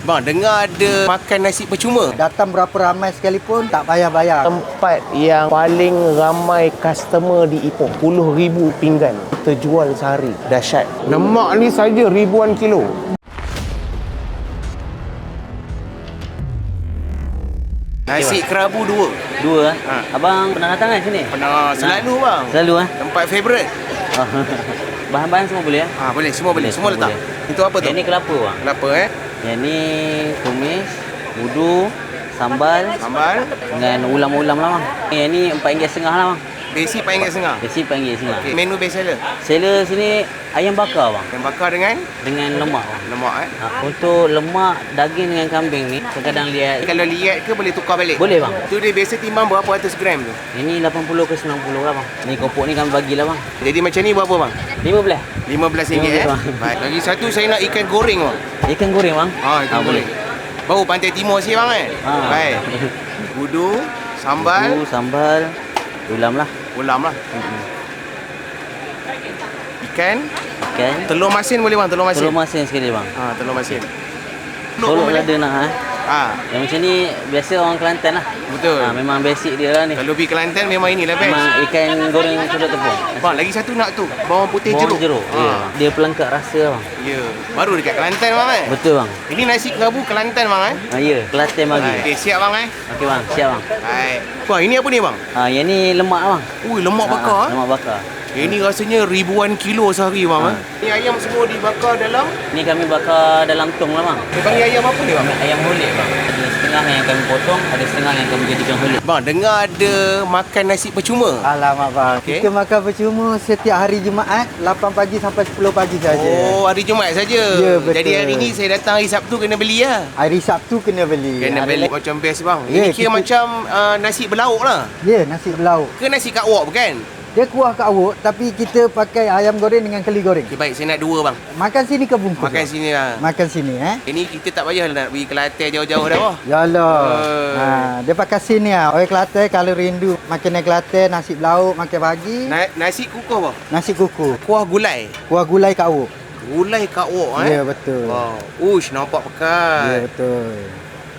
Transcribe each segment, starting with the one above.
Bang, dengar ada makan nasi percuma. Datang berapa ramai sekalipun tak payah bayar. Tempat yang paling ramai customer di Ipoh. Puluh ribu pinggan terjual sehari. Dahsyat. Lemak ni saja ribuan kilo. Nasi kerabu dua. Dua ah. Ha. Abang pernah datang kan sini? Pernah selalu bang. Selalu ah. Tempat favourite. Bahan-bahan semua boleh ah. Ah boleh, semua boleh. Boleh, Semua semua letak. Itu apa tu? Yang ni kelapa bang. Kelapa eh. Yang ni tumis, budu, sambal Sambal. dengan ulam-ulam lah bang. Yang ni RM4.5 lah bang. Basic RM4.5. Besi RM4.5. Okay. Menu best seller. Seller sini ayam bakar bang Yang bakar dengan dengan lemak bang. lemak eh. Ha, untuk lemak daging dengan kambing ni kadang liat Kalau liat ke boleh tukar balik? boleh bang. Tu dia biasa timbang berapa ratus gram tu? Ini 80 ke 90 lah bang. Ni kopok ni kami bagilah bang. Jadi macam ni berapa bang? 15. RM15 eh. bang. Baik. Lagi satu saya nak ikan goreng bang. Ikan goreng bang. Ha, ikan Ah, goreng. Baru pantai timur sikit bang kan? Ha. Baik. Budu, sambal, Bumbu, sambal, ulam lah. ulam lah. Ikan, Ikan. telur masin boleh bang, telur masin. Telur masin sekali bang. Ha, telur masin. Tolok lada nak ha. Ha, Yang macam ni biasa orang Kelantan lah. Betul. Ha, memang basic dia lah ni. Kalau pergi Kelantan memang inilah best. Memang ikan goreng sudah tepung. Bang, lagi satu nak tu. Bawang putih Bawang jeruk. jeruk. Ha. Ya. Dia pelengkap rasa bang. Ya. Baru dekat Kelantan bang eh. Betul bang. Ini nasi kerabu Kelantan bang eh. Ha, ya, Kelantan bagi. Okey, siap bang eh. Okey bang, siap bang. Baik. Wah, ini apa ni bang? Ha, yang ni lemak bang. Ui, lemak Ha, bakar. eh. Lemak bakar. Ini rasanya ribuan kilo sehari bang. Ha. eh. Ini ayam semua dibakar dalam. Ni kami bakar dalam tong lah bang. Dia panggil ayam apa ni bang? Ayam holik bang. Setengah yang kami potong, ada setengah yang kami jadikan holik. Bang, dengar ada makan nasi percuma. Alamak bang. Okey. Kita makan percuma setiap hari Jumaat 8 pagi sampai 10 pagi saja. Oh, hari Jumaat saja. Ya, betul. Jadi hari ni saya datang hari Sabtu kena beli lah. Hari Sabtu kena beli. Kena Hari beli lain- macam best bang. Ya, Ini kira kita- macam uh, nasi berlauk lah. Ya, nasi berlauk. Ke nasi kat wok bukan? Dia kuah kat awuk tapi kita pakai ayam goreng dengan keli goreng. Okay, baik, saya nak dua bang. Makan sini ke bungkus? Makan bang? sini lah. Makan sini eh. Ini kita tak payah nak pergi Kelantan jauh-jauh dah wah. Yalah. Eh. Ha, dia pakai sini ah. Orang Kelantan kalau rindu makan nasi Kelantan, nasi berlauk makan pagi, Na nasi kukuh bang. nasi kuku, Kuah gulai. kuah gulai kat awuk. Gulai kat wok eh. Ya, betul. Wow. Ush, nampak Ya, pekat. betul.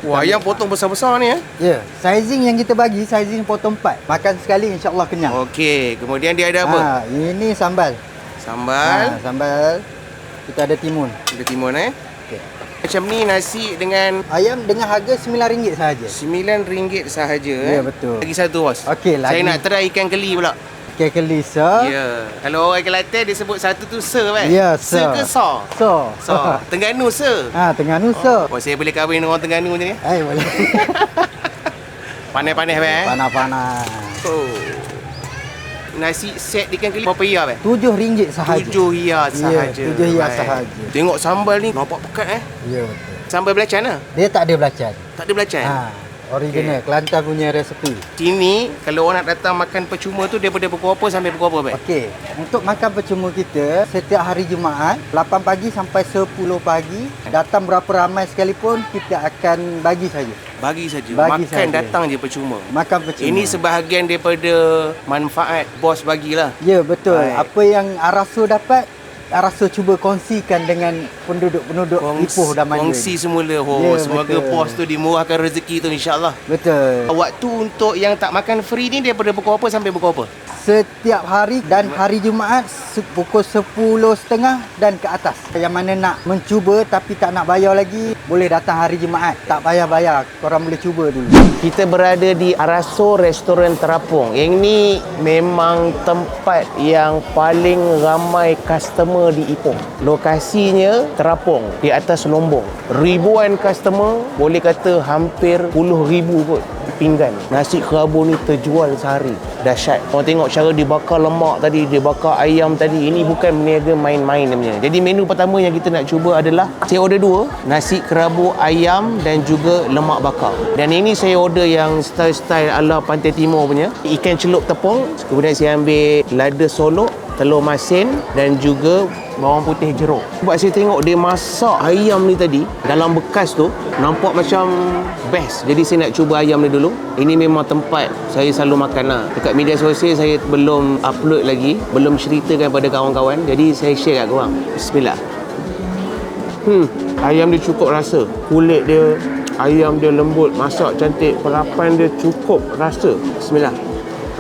Wah, ayam potong besar-besar ni eh. Ya, sizing yang kita bagi sizing potong 4. Makan sekali insya-Allah kenyang. Okey, kemudian dia ada apa? Ha, ini sambal. Sambal. Ha, sambal. Kita ada timun. Ada timun eh. Okey. Macam ni nasi dengan Ayam dengan harga RM9 sahaja. RM9 sahaja eh. Ya, betul. Lagi satu bos. Okey, Saya lagi. nak try ikan keli pula. Okey, kelisa. Ya. Kalau orang Kelantan dia sebut satu tu se kan? Ya, se. se. ke sa? So. Sa. Tengganu se. Ha, Terengganu so. Oh, saya boleh kahwin dengan orang Tengganu macam ni. Eh, boleh. Panas-panas eh. Panas-panas. Oh. Nasi set ikan keli berapa ya bang? RM7 sahaja. Tujuh hia sahaja. Ya, tujuh Baik. sahaja. Tengok sambal ni nampak pekat eh. Ya, betul. Sambal belacan lah. Dia tak ada belacan. Tak ada belacan. Ha, original. Kelantan punya resepi. Sini kalau orang nak datang makan percuma tu daripada pukul apa sampai pukul apa bang? Okey, untuk makan percuma kita setiap hari Jumaat 8 pagi sampai 10 pagi, datang berapa ramai sekalipun kita akan bagi saja. Bagi saja. Bagi Makan saja. datang je percuma. Makan percuma. Ini sebahagian daripada manfaat bos bagilah. Ya, betul. Baik. Apa yang Araso dapat, Araso cuba kongsikan dengan penduduk-penduduk Ipoh dan Manja. kongsi semula. Oh, Ya, semoga betul. bos tu dimurahkan rezeki tu insya-Allah. Betul. Waktu untuk yang tak makan free ni daripada pukul apa sampai pukul apa? Setiap hari dan hari Jumaat pukul 10.30 dan ke atas. Yang mana nak mencuba tapi tak nak bayar lagi, boleh datang hari Jumaat. Tak payah bayar. Korang boleh cuba dulu. Kita berada di Araso Restoran Terapung. Yang ni memang tempat yang paling ramai customer di Ipoh. Lokasinya Terapung di atas Lombong. Ribuan customer, boleh kata hampir puluh ribu kot pinggan. Nasi kerabu ni terjual sehari. Dahsyat. Orang tengok cara dibakar lemak tadi, dibakar ayam tadi. Ini bukan berniaga main-main namanya. Jadi menu pertama yang kita nak cuba adalah saya order dua, nasi kerabu ayam dan juga lemak bakar. Dan ini saya order yang style-style ala Pantai Timur punya. Ikan celup tepung, kemudian saya ambil lada solok, telur masin dan juga bawang putih jeruk. Sebab saya tengok dia masak ayam ni tadi dalam bekas tu nampak macam best. Jadi saya nak cuba ayam ni dulu. Ini memang tempat saya selalu makan lah. Dekat media sosial saya belum upload lagi, belum ceritakan pada kawan-kawan. Jadi saya share kat korang. Bismillah. Hmm, ayam dia cukup rasa. Kulit dia, ayam dia lembut, masak cantik, perapan dia cukup rasa. Bismillah.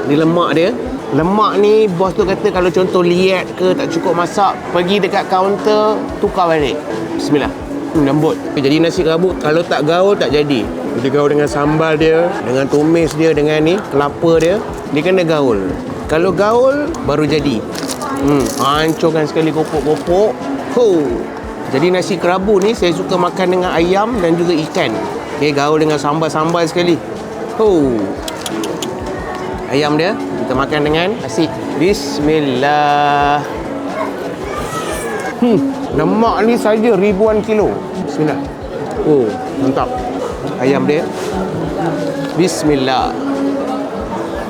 Ni lemak dia. Lemak ni bos tu kata kalau contoh liat ke tak cukup masak, pergi dekat kaunter tukar balik. Bismillah. Hmm, lembut. Jadi nasi kerabu kalau tak gaul tak jadi. Dia gaul dengan sambal dia, dengan tumis dia, dengan ni kelapa dia, dia kena gaul. Kalau gaul baru jadi. Hmm, hancurkan sekali kopok-kopok. Ho. Jadi nasi kerabu ni saya suka makan dengan ayam dan juga ikan. Okey, gaul dengan sambal-sambal sekali. Ho. Ayam dia kita makan dengan nasi. Bismillah. Hmm, lemak ni saja ribuan kilo. Bismillah. Oh, mantap. Ayam dia. Bismillah.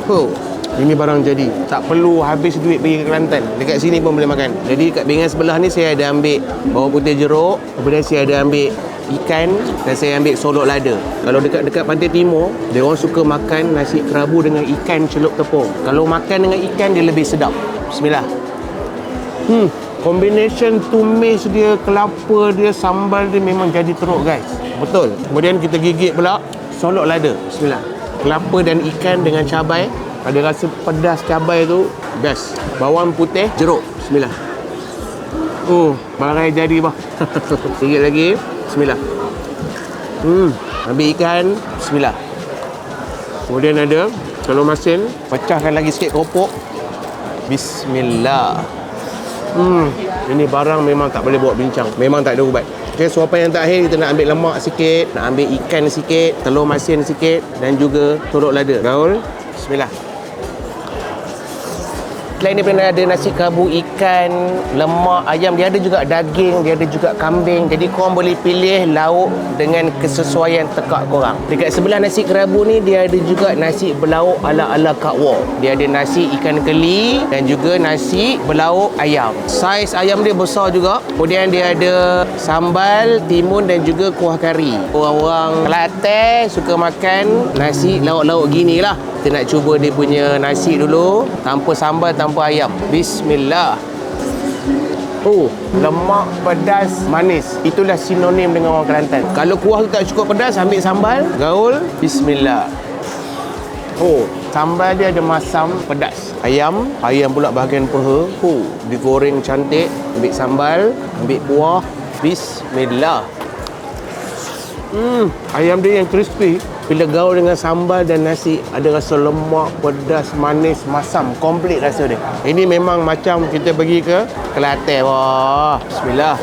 Oh, ini barang jadi. Tak perlu habis duit pergi ke Kelantan. Dekat sini pun boleh makan. Jadi kat pinggan sebelah ni saya ada ambil bawang putih jeruk. Kemudian saya ada ambil ikan dan saya ambil solok lada. Kalau dekat dekat pantai timur, dia orang suka makan nasi kerabu dengan ikan celup tepung. Kalau makan dengan ikan dia lebih sedap. Bismillah. Hmm, combination tumis dia, kelapa dia, sambal dia memang jadi teruk guys. Betul. Kemudian kita gigit pula solok lada. Bismillah. Kelapa dan ikan dengan cabai. Ada rasa pedas cabai tu best. Bawang putih, jeruk. Bismillah. Oh, barai jadi bah. Sikit lagi. Bismillah. Hmm, ambil ikan. Bismillah. Kemudian ada telur masin. Pecahkan lagi sikit keropok. Bismillah. Hmm, ini barang memang tak boleh buat bincang. Memang tak ada ubat. Okay, suapan yang terakhir kita nak ambil lemak sikit, nak ambil ikan sikit, telur masin sikit dan juga turuk lada. Gaul. Bismillah. Selain daripada ada nasi kerabu ikan, lemak, ayam, dia ada juga daging, dia ada juga kambing. Jadi korang boleh pilih lauk dengan kesesuaian tekak korang. Dekat sebelah nasi kerabu ni, dia ada juga nasi berlauk ala-ala Kak War. Dia ada nasi ikan keli dan juga nasi berlauk ayam. Saiz ayam dia besar juga. Kemudian dia ada sambal, timun dan juga kuah kari. Orang-orang Kelantan suka makan nasi lauk-lauk gini lah. Kita nak cuba dia punya nasi dulu tanpa sambal tanpa ayam. Bismillah. Oh, lemak, pedas, manis. Itulah sinonim dengan orang Kelantan. Kalau kuah tu tak cukup pedas, ambil sambal, gaul. Bismillah. Oh, sambal dia ada masam pedas. Ayam, ayam pula bahagian peha. Oh, digoreng cantik. Ambil sambal, ambil kuah. Bismillah. Hmm, ayam dia yang crispy. Bila gaul dengan sambal dan nasi, ada rasa lemak, pedas, manis, masam. Komplit rasa dia. Ini memang macam kita pergi ke Kelantan. Wah, bismillah.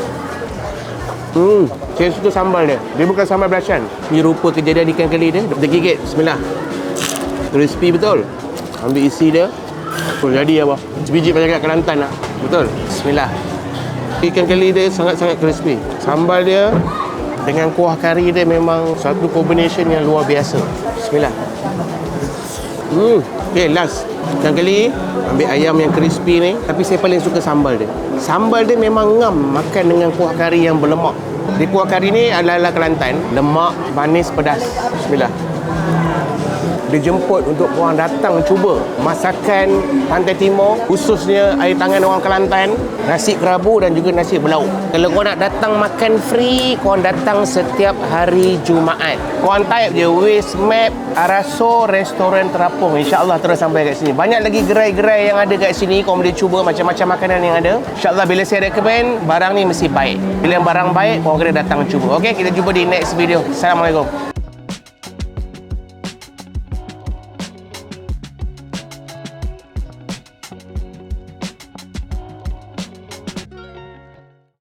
Hmm, saya suka sambal dia. Dia bukan sambal belacan. Ini rupa kejadian ikan keli dia. Kita gigit. Bismillah. Crispy betul. Ambil isi dia. Betul jadi apa? Sebiji macam kat Kelantan lah. Betul. Bismillah. Ikan keli dia sangat-sangat crispy. Sambal dia dengan kuah kari dia memang satu combination yang luar biasa. Bismillah. Hmm. Okay, last. Ikan keli, ambil ayam yang crispy ni. Tapi saya paling suka sambal dia. Sambal dia memang ngam makan dengan kuah kari yang berlemak. Di kuah kari ni adalah Kelantan. Lemak, manis, pedas. Bismillah dijemput untuk korang datang cuba masakan Pantai Timur khususnya air tangan orang Kelantan nasi kerabu dan juga nasi berlauk kalau korang nak datang makan free korang datang setiap hari Jumaat. Korang type je Waze Map Araso Restoran Terapung. InsyaAllah terus sampai kat sini. Banyak lagi gerai-gerai yang ada kat sini. Korang boleh cuba macam-macam makanan yang ada. InsyaAllah bila saya recommend barang ni mesti baik. Bila barang baik korang kena datang cuba. Ok kita jumpa di next video. Assalamualaikum